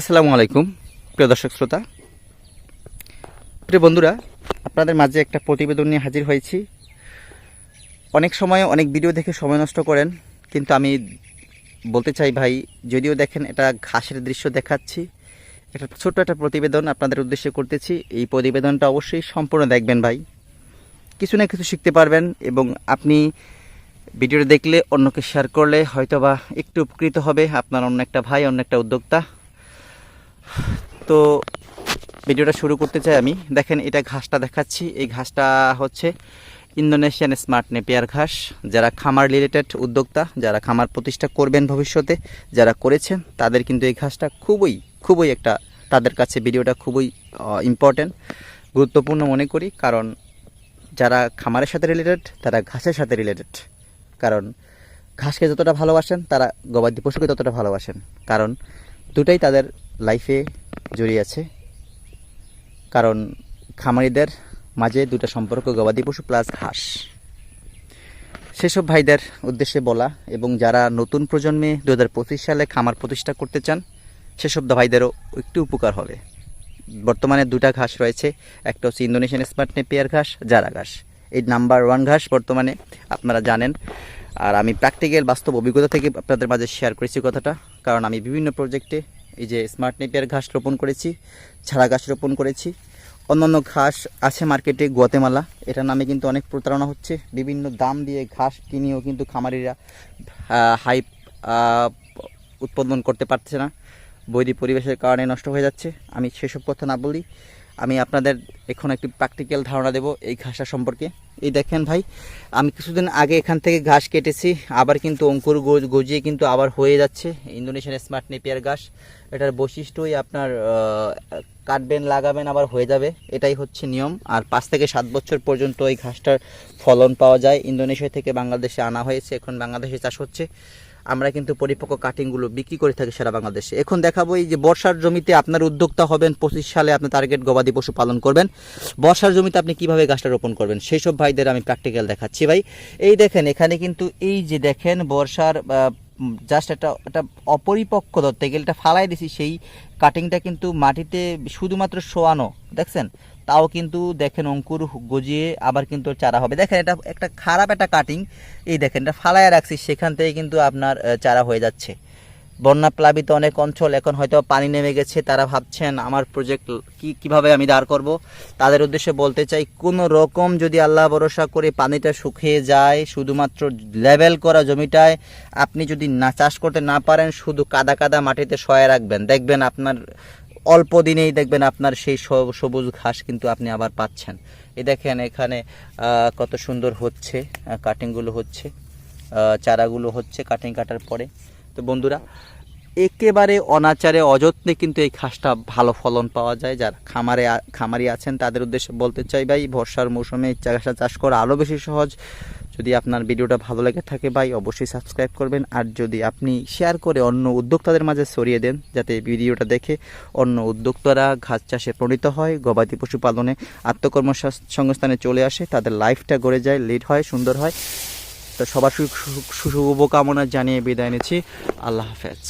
আসসালামু আলাইকুম, প্রিয় দর্শক শ্রোতা। প্রিয় বন্ধুরা, আপনাদের মাঝে একটা প্রতিবেদন নিয়ে হাজির হয়েছি। অনেক সময় অনেক ভিডিও দেখে সময় নষ্ট করেন, কিন্তু আমি বলতে চাই ভাই, যদিও দেখেন এটা ঘাসের দৃশ্য দেখাচ্ছি একটা ছোট্ট একটা প্রতিবেদন আপনাদের উদ্দেশ্যে করতেছি। এই প্রতিবেদনটা অবশ্যই সম্পূর্ণ দেখবেন ভাই। কিছু না কিছু শিখতে পারবেন এবং আপনি ভিডিওটা দেখলে অন্যকে শেয়ার করলে হয়তোবা একটু উপকৃত হবে আপনার অন্য একটা ভাই, অন্য একটা উদ্যোক্তা। তো ভিডিওটা শুরু করতে চাই আমি। দেখেন, এটা ঘাসটা দেখাচ্ছি। এই ঘাসটা হচ্ছে ইন্দোনেশিয়ান স্মার্ট নেপিয়ার ঘাস। যারা খামার রিলেটেড উদ্যোক্তা, যারা খামার প্রতিষ্ঠা করবেন ভবিষ্যতে, যারা করেছেন, তাদের কিন্তু এই ঘাসটা খুবই খুবই একটা, তাদের কাছে ভিডিওটা খুবই ইম্পর্ট্যান্ট গুরুত্বপূর্ণ মনে করি। কারণ যারা খামারের সাথে রিলেটেড তারা ঘাসের সাথে রিলেটেড কারণ ঘাসকে যতটা ভালোবাসেন, তারা গবাদি পশুকে ততটা ভালোবাসেন। কারণ দুটাই তাদের লাইফে জড়িয়ে আছে। কারণ খামারিদের মাঝে দুটো সম্পর্ক, গবাদি পশু প্লাস ঘাস। সেসব ভাইদের উদ্দেশ্যে বলা এবং যারা নতুন প্রজন্মে দু হাজার পঁচিশ সালে খামার প্রতিষ্ঠা করতে চান, সেসব ভাইদেরও একটু উপকার হবে। বর্তমানে দুটা ঘাস রয়েছে, একটা হচ্ছে ইন্দোনেশিয়ান স্মার্ট নেপিয়ার ঘাস, জারা ঘাস। এই নাম্বার ওয়ান ঘাস বর্তমানে আপনারা জানেন। আর আমি প্র্যাকটিক্যাল বাস্তব অভিজ্ঞতা থেকে আপনাদের মাঝে শেয়ার করেছি কথাটা। কারণ আমি বিভিন্ন প্রজেক্টে এই যে স্মার্ট নেপিয়ার ঘাস রোপণ করেছি, ছাড়া ঘাস রোপণ করেছি। অন্যান্য ঘাস আছে মার্কেটে গোয়াতেমালা, এটার নামে কিন্তু অনেক প্রতারণা হচ্ছে। বিভিন্ন দাম দিয়ে ঘাস কিনেও কিন্তু খামারিরা হাই উৎপাদন করতে পারছে না। বৈরী পরিবেশের কারণে নষ্ট হয়ে যাচ্ছে। আমি সেসব কথা না বলি। আমি আপনাদের এখন একটি প্র্যাকটিক্যাল ধারণা দেব এই ঘাসটা সম্পর্কে। এই দেখেন ভাই, আমি কিছুদিন আগে এখান থেকে ঘাস কেটেছি, আবার কিন্তু অঙ্কুর গজ- গজিয়ে কিন্তু আবার হয়ে যাচ্ছে, ইন্দোনেশিয়ান স্মার্ট নেপিয়ার ঘাস। এটার বৈশিষ্ট্যই আপনার কাটবেন, লাগাবেন, আবার হয়ে যাবে, এটাই হচ্ছে নিয়ম। আর পাঁচ থেকে সাত বছর পর্যন্ত এই ঘাসটার ফলন পাওয়া যায়। ইন্দোনেশিয়া থেকে বাংলাদেশে আনা হয়েছে, এখন বাংলাদেশে চাষ হচ্ছে। আমরা কিন্তু পরিপক্ক কাটিংগুলো বিক্রি করে থাকি সারা বাংলাদেশে। এখন দেখাবো এই যে বর্ষার জমিতে আপনার উদ্যোক্তা হবেন, পঁচিশ সালে আপনি টার্গেট গবাদি পশু পালন করবেন। বর্ষার জমিতে আপনি কীভাবে গাছটা রোপণ করবেন সেই সব ভাইদের আমি প্র্যাকটিক্যাল দেখাচ্ছি ভাই। এই দেখেন, এখানে কিন্তু এই যে দেখেন বর্ষার জাস্ট একটা একটা অপরিপক্ক ধরতে গেলে এটা ফালাই দিছি, সেই কাটিংটা কিন্তু মাটিতে শুধুমাত্র শোয়ানো, দেখছেন? তাও কিন্তু দেখেন অঙ্কুর গজিয়ে আবার কিন্তু চারা হবে। দেখেন এটা একটা খারাপ একটা কাটিং এই দেখেন, এটা ফালায় রাখছি, সেখান থেকে কিন্তু আপনার চারা হয়ে যাচ্ছে। বন্যা প্লাবিত অনেক অঞ্চল, এখন হয়তো পানি নেমে গেছে, তারা ভাবছেন আমার প্রজেক্ট কি, কীভাবে আমি দাঁড় করব? তাদের উদ্দেশ্যে বলতে চাই, কোনো রকম যদি আল্লাহ ভরসা করে পানিটা শুকিয়ে যায়, শুধুমাত্র লেভেল করা জমিটায়, আপনি যদি না চাষ করতে না পারেন, শুধু কাদা কাদা মাটিতে শয়ে রাখবেন। দেখবেন আপনার অল্প দিনেই দেখবেন আপনার সেই সবুজ ঘাস কিন্তু আপনি আবার পাচ্ছেন। এই দেখেন এখানে কত সুন্দর হচ্ছে কাটিংগুলো হচ্ছে চারাগুলো হচ্ছে কাটিং কাটার পরে। তো বন্ধুরা, একেবারে অনাচারে অযত্নে কিন্তু এই ঘাসটা ভালো ফলন পাওয়া যায়। যারা খামারে খামারি আছেন, তাদের উদ্দেশ্যে বলতে চাই ভাই, বর্ষার মৌসুমে ঘাসটা চাষ করা আরও বেশি সহজ। যদি আপনার ভিডিওটা ভালো লেগে থাকে ভাই, অবশ্যই সাবস্ক্রাইব করবেন। আর যদি আপনি শেয়ার করে অন্য উদ্যোক্তাদের মাঝে ছড়িয়ে দেন, যাতে ভিডিওটা দেখে অন্য উদ্যোক্তারা ঘাস চাষে প্রণীত হয়, গবাদি পশুপালনে আত্মকর্ম সংস্থানে চলে আসে, তাদের লাইফটা গড়ে যায় লিড হয়, সুন্দর হয়। তো সবার শুভকামনা জানিয়ে বিদায় নিচ্ছি। আল্লাহ হাফেজ।